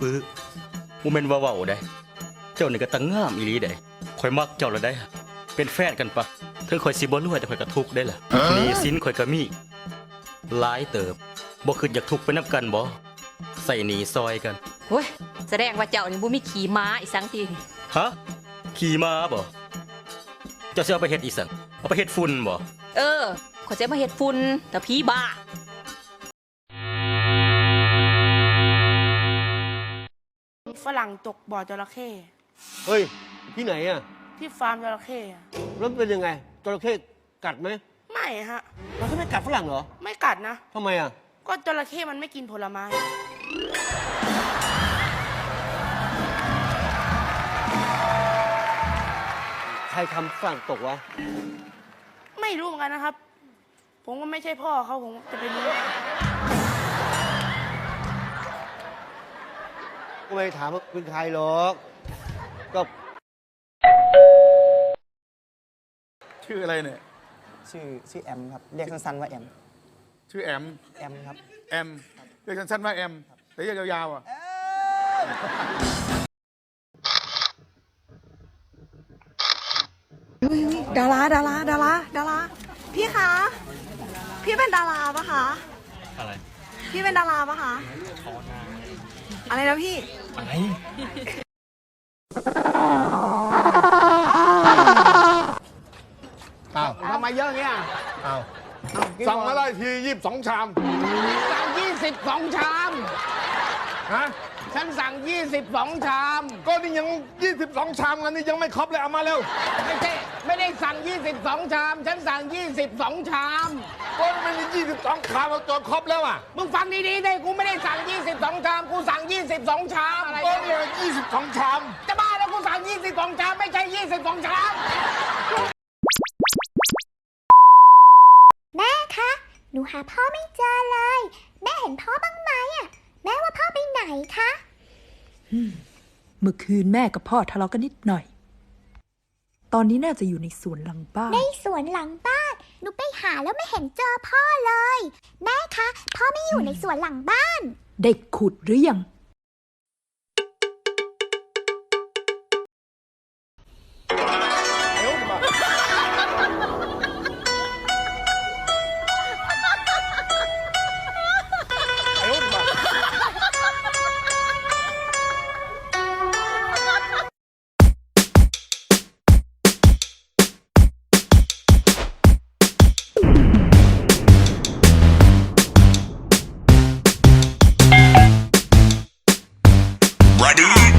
ปื้อบ่แม่นว่าเว้าได้ เจ้านี่ก็ตั้งงามอีหลีได้ข่อยมักเจ้าและได้ เป็นแฟนกันปะถึงข่อยสิบ่รวยแต่ข่อยก็ทุกข์ได้ล่ะหนี้สินข่อยก็มีหลายเติบบ่คิดอยากทุกข์ไปนํกันบ่ใส่หนีซอยกัน โอ้ยแสดงว่าเจ้านี่บ่มีขี่ม้าอีสังทีนี่ฮะขี่ม้าบ่เจ้าสิเอาไปเฮ็ดอีสังเอาไปเฮ็ดฝุ่นบ่เออขอยจะมาเฮ็ดฝุ่นแต่พี่บ้า ฝรั่งตกบ่อจระเข้เฮ้ย ที่ไหนอะ ที่ฟาร์มจระเข้อะแล้วเป็นยังไงจระเข้กัดไหมไม่ฮะ มันก็ไม่กัดฝรั่งเหรอไม่กัดนะ ทำไมอะ ก็จระเข้มันไม่กินผลไม้ ใครทำฝรั่งตกวะ ไม่รู้เหมือนกันนะครับ ผมก็ไม่ใช่พ่อเขาผมจะไปรู้ ก็ไม่ได้ถามว่าเป็นใครหรอก ก็ชื่ออะไรเนี่ย ชื่อชื่อแอมครับ เรียกสั้นๆว่าแอม ชื่อแอม แอมครับ แอมเรียกสั้นๆว่าแอม แต่เรียกยาวๆอะดาราดาราดาราดาราพี่คะ พี่เป็นดาราปะคะ อะไร พี่เป็นดาราปะคะอะไรนะพี่ อะไรอ้าวทำไมเยอะเงี้ยอ้าวสั่งมาได้ทียี่สิบสองชามสั่งยี่สิบสองชาม ฮะ ฉันสั่งยี่สิบสองชาม ก็นี่ยังยี่สิบสองชามกันนี่ยังไม่ครบเลยเอามาเร็วไม่ใช่ไม่ได้สั่งยี่สิบสองชาม ฉันสั่งยี่สิบสองชาม ก็มันมียี่สิบสองชามเอาจนครบแล้วอะมึงฟังดีๆดิกูไม่ได้สั่งยี่สิบสองชาม กูสั่งยี่สิบสองชามอะไรก็เนี่ยยี่สิบสองชาม จะบ้าแล้วกูสั่งยี่สิบสองชามไม่ใช่ยี่สิบสองชาม แม่คะ หนูหาพ่อไม่เจอเลย แม่เห็นพ่อบ้างไหมอะ แม่ว่าพ่อไปไหนคะ เมื่อคืนแม่กับพ่อทะเลาะกันนิดหน่อย ตอนนี้น่าจะอยู่ในสวนหลังบ้าน ในสวนหลังบ้าน หนูไปหาแล้วไม่เห็นเจอพ่อเลย แม่คะ พ่อไม่อยู่ในสวนหลังบ้านเด็กขุดหรือยัง Ready?